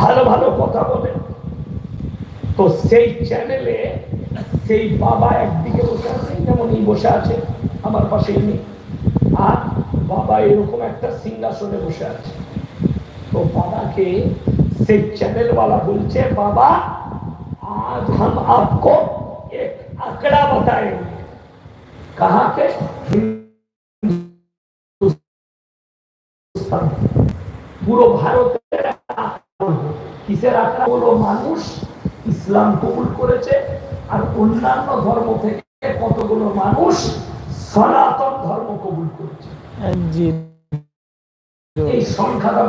ভালো ভালো কথা বলে। তো সেই চ্যানেলে সেই বাবা একদিকে বসে আছে যেমন এই বসে আছে আমার পাশে এমনি আর বাবা এরকম একটা সিংহাসনে বসে আছে। তো বাবাকে সেই চ্যানেল বালা বলছে, বাবা, আজ হাম আপকো এক আকড়া বতায়ে কাহাকে? পুরো ভারতে কিসের আঁকড়া হলো মানুষ ইসলাম কবুল করেছে আর অন্যান্য ধর্ম থেকে কতগুলো মানুষ সনাতন ধর্ম কবুল করেছে? এই সংখ্যাটা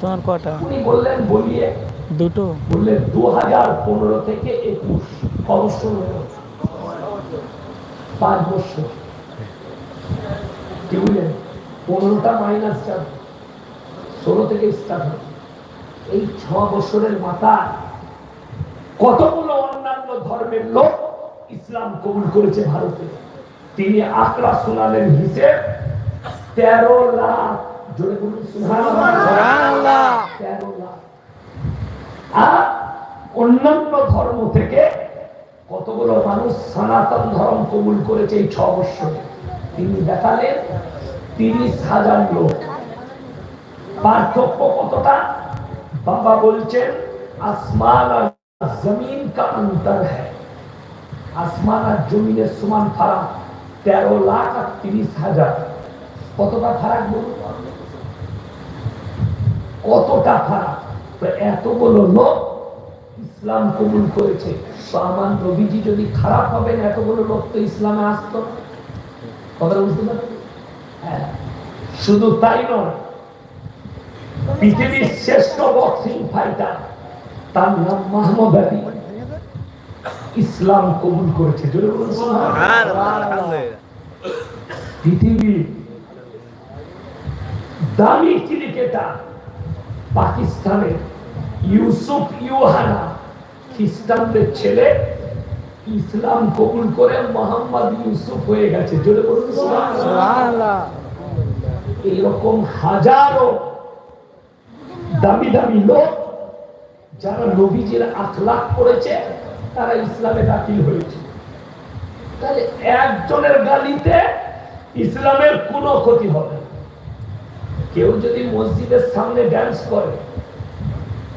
তোমার কটা? উনি বললেন বলিয়ে দুটো। বললেন দু হাজার পনেরো থেকে একুশ। অবসর হয়ে পাঁচ বছর। কি বুঝলেন পনেরোটা মাইনাস চার। ষোলো থেকে স্টার্ট হয়। এই ছ বছরের মাথায় কতগুলো অন্যান্য ধর্মের লোক ইসলাম কবুল করেছে ভারতে? তিনি আঁকড়া শোনালেন হিসেব তেরো লাখ জোরে বলুন তেরো লাখ। আর অন্যান্য ধর্ম থেকে কতগুলো মানুষ সনাতন ধর্ম কবুল করেছে এই ছ বৎসরে? তিনি দেখালেন তিরিশ হাজার লোক। পার্থক্য কতটা? বাবা বলছেন আসমান আর জমিন কা অন্তর হ্যায়। আসমান আর জমিনের সমান ফারাক তেরো লাখ আর তিরিশ হাজার। কতটা ফারাক বলুন কতটা ফারাক? এতগুলো লোক ইসলাম কবুল করেছে। তো আমার নবীজি যদি খারাপ হবেন এতগুলো লোক তো ইসলামে আসতো। কথাটা বুঝতে পারছেন হ্যাঁ। শুধু তাই নয় পৃথিবীর শ্রেষ্ঠ বক্সিং ফাইটার তার নাম মাহমুদ আলী ইসলাম কবুল করেছে। পৃথিবীর দামি ক্রিকেটার পাকিস্তানের ইউসুফ ইউহানা, খ্রিস্টানদের ছেলে ইসলাম কবুল করে মোহাম্মদ ইউসুফ হয়ে গেছে। সুবহানাল্লাহ। এইরকম হাজারো দামি দামি লোক যারা নবীজির আখলাখ করেছে তারা ইসলামে দাখিল হয়েছে। তাহলে একজনের গালিতে ইসলামের কোনো ক্ষতি হবে। কেউ যদি মসজিদের সামনে ড্যান্স করে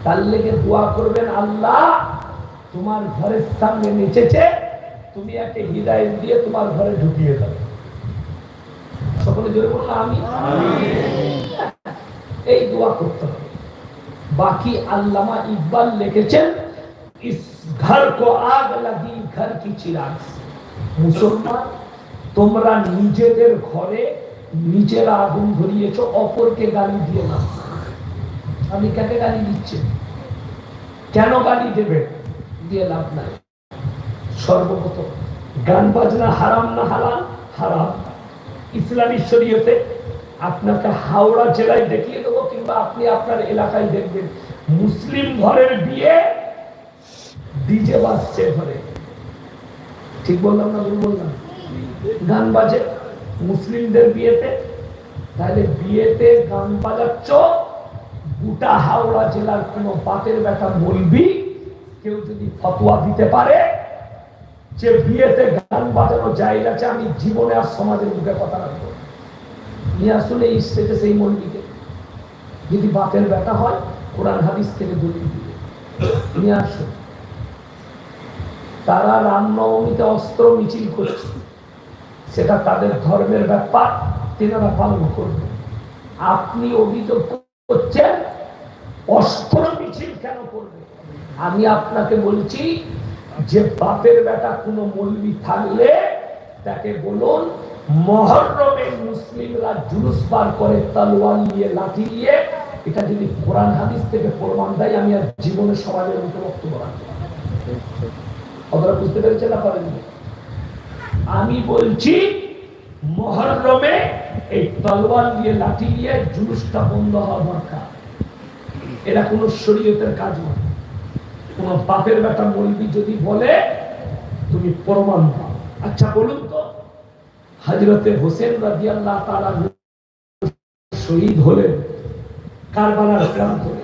তার লেগে দোয়া করবেন আল্লাহ তোমার ঘরের সামনে নেচেছে তুমি একটা হৃদায়ত দিয়ে তোমার ঘরে ঢুকিয়ে দাও। সকলে জোরে বলল আমি এই দোয়া করতে হবে। বাকি আল্লামা ইকবাল লিখেছেন, ইস ঘর কো আগ লাগি, ঘর কি চিরাগ। মুসলমান, তোমরা নিজেদের ঘরে নিজেরা আগুন ধরিয়েছো, অপরকে গালি দিয়ে না। আমি কাকে গালি দিচ্ছি? কেন গালি দেবে? দিয়ে লাভ নাই। সর্বপ্রথম, গান বাজনা হারাম না হালাল? হারাম। ইসলামী শরীয়তে আপনাকে হাওড়া জেলায় দেখিয়ে কিংবা আপনি আপনার এলাকায় দেখবেন মুসলিম ঘরের বিয়ে ডিজে বাজছে ঘরে। ঠিক বললাম না ভুল বললাম? গান বাজে মুসলিমদের বিয়েতে, তাহলে বিয়েতে গান বাজাচ্ছ, গোটা হাওড়া জেলার কোন বাতের বেটা বলবি, কেউ যদি ফতোয়া দিতে পারে যে বিয়েতে গান বাজানো আছে, আমি জীবনে আর সমাজের মুখে কথা রাখব নিয়ে আসলে এই স্টেজে সেই মন্দিরে যদি বাতের বেটা হয়, কোরআন হাদিস থেকে দলিল দিবে। নিয়ে আসুন তারা রামনবমীতে অস্ত্র, মিছিল করছে। সেটা তাদের ধর্মের ব্যাপার, তেনারা পালন করবে। আপনি অভিযোগ করছেন, অস্ত্র, মিছিল কেন করবে? আমি আপনাকে বলছি যে বাপের বেটা কোনো মৌলবি থাকলে তাকে বলুন, মহরমে মুসলিমরা জুলুস পার করে, তলোয়ার নিয়ে লাঠি নিয়ে এটা যদি কোরআন, হাদিস থেকে প্রমাণ দেয়, আমি আর জীবনে সমাজের রাখব না। বুঝতে না পারেননি আমি বলছি, মহরমে এই দিয়ে লাঠি দিয়ে জুলুসটা বন্ধ হওয়া দরকার। এটা কোনো শরীয়তের কাজ নয়। কোন পাপের বেটা মলবি যদি বলে, তুমি প্রমাণ পাও। আচ্ছা বলুন তো হজরতে হোসেন রাজি আল্লাহ তারা শহীদ হলেন। কারবালার প্রান্তরে